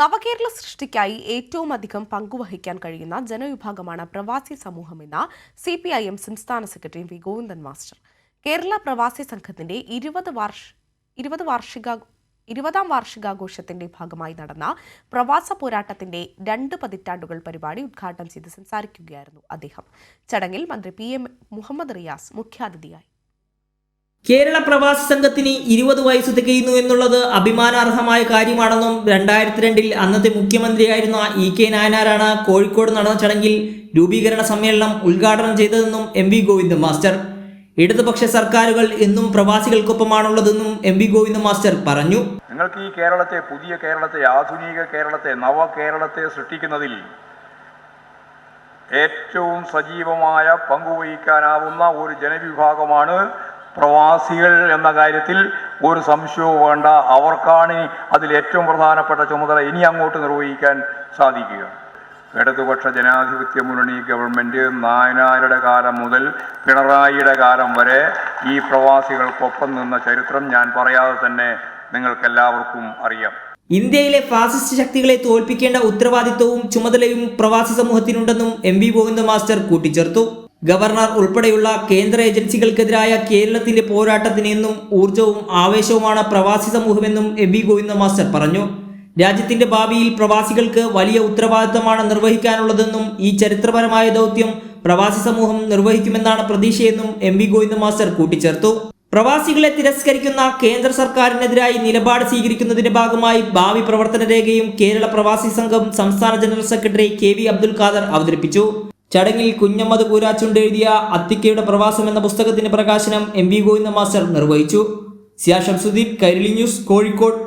നവകേരള സൃഷ്ടിക്കായി ഏറ്റവും അധികം പങ്കുവഹിക്കാൻ കഴിയുന്ന ജനവിഭാഗമാണ് പ്രവാസി സമൂഹമെന്ന് സി പി ഐ എം സംസ്ഥാന secretary V Govindan master. Kerala പ്രവാസി സംഘത്തിന്റെ ഇരുപത് വാർഷ ഇരുപത് വാർഷിക ഇരുപതാം വാർഷികാഘോഷത്തിന്റെ ഭാഗമായി നടന്ന പ്രവാസ പോരാട്ടത്തിന്റെ രണ്ട് പതിറ്റാണ്ടുകൾ പരിപാടി ഉദ്ഘാടനം ചെയ്ത് സംസാരിക്കുകയായിരുന്നു അദ്ദേഹം. ചടങ്ങിൽ മന്ത്രി പി എം മുഹമ്മദ് റിയാസ് മുഖ്യാതിഥിയായി. കേരള പ്രവാസി സംഘത്തിന് ഇരുപത് വയസ്സ് തികയുന്നു എന്നുള്ളത് അഭിമാനാർഹമായ കാര്യമാണെന്നും രണ്ടായിരത്തി രണ്ടിൽ അന്നത്തെ മുഖ്യമന്ത്രിയായിരുന്ന ഇ കെ നായനാരാണ് കോഴിക്കോട് നടന്ന ചടങ്ങിൽ രൂപീകരണ സമ്മേളനം ഉദ്ഘാടനം ചെയ്തതെന്നും എം വി ഗോവിന്ദ മാസ്റ്റർ. ഇടതുപക്ഷ സർക്കാരുകൾ എന്നും പ്രവാസികൾക്കൊപ്പമാണുള്ളതെന്നും എം വി ഗോവിന്ദ മാസ്റ്റർ പറഞ്ഞു. നിങ്ങൾക്ക് ഈ കേരളത്തെ പുതിയ കേരളത്തെ ആധുനിക കേരളത്തെ നവ കേരളത്തെ സൃഷ്ടിക്കുന്നതിൽ ഏറ്റവും സജീവമായ പങ്കുവഹിക്കാനാവുന്ന ഒരു ജനവിഭാഗമാണ് പ്രവാസികൾ എന്ന കാര്യത്തിൽ ഒരു സംശയവും വേണ്ട. അവർക്കാണ് അതിൽ ഏറ്റവും പ്രധാനപ്പെട്ട ചുമതല ഇനി അങ്ങോട്ട് നിർവഹിക്കാൻ സാധിക്കുക. ഇടതുപക്ഷ ജനാധിപത്യ മുന്നണി ഗവൺമെന്റ് നായനാരുടെ കാലം മുതൽ പിണറായിയുടെ കാലം വരെ ഈ പ്രവാസികൾക്കൊപ്പം നിന്ന ചരിത്രം ഞാൻ പറയാതെ തന്നെ നിങ്ങൾക്കെല്ലാവർക്കും അറിയാം. ഇന്ത്യയിലെ ഫാസിസ്റ്റ് ശക്തികളെ തോൽപ്പിക്കേണ്ട ഉത്തരവാദിത്വവും ചുമതലയും പ്രവാസി സമൂഹത്തിനുണ്ടെന്നും എം വി ഗോവിന്ദ മാസ്റ്റർ കൂട്ടിച്ചേർത്തു. ഗവർണർ ഉൾപ്പെടെയുള്ള കേന്ദ്ര ഏജൻസികൾക്കെതിരായ കേരളത്തിന്റെ പോരാട്ടത്തിന് എന്നും ഊർജവും ആവേശവുമാണ് പ്രവാസി സമൂഹമെന്നും എം വി ഗോവിന്ദ മാസ്റ്റർ പറഞ്ഞു. രാജ്യത്തിന്റെ ഭാവിയിൽ പ്രവാസികൾക്ക് വലിയ ഉത്തരവാദിത്തമാണ് നിർവഹിക്കാനുള്ളതെന്നും ഈ ചരിത്രപരമായ ദൗത്യം പ്രവാസി സമൂഹം നിർവഹിക്കുമെന്നാണ് പ്രതീക്ഷയെന്നും എം വി ഗോവിന്ദ മാസ്റ്റർ കൂട്ടിച്ചേർത്തു. പ്രവാസികളെ തിരസ്കരിക്കുന്ന കേന്ദ്ര സർക്കാരിനെതിരായി നിലപാട് സ്വീകരിക്കുന്നതിന്റെ ഭാഗമായി ഭാവി പ്രവർത്തന രേഖയും കേരള പ്രവാസി സംഘം സംസ്ഥാന general secretary K V Abdul Khader അവതരിപ്പിച്ചു. ചടങ്ങിൽ കുഞ്ഞമ്മദ് പൂരാച്ചുണ്ട് എഴുതിയ അത്തിക്കയുടെ പ്രവാസം എന്ന പുസ്തകത്തിന്റെ പ്രകാശനം എം വി ഗോവിന്ദ മാസ്റ്റർ നിർവഹിച്ചു സിയാ ഷംസുദ്ദീൻ കൈരളി ന്യൂസ് കോഴിക്കോട്.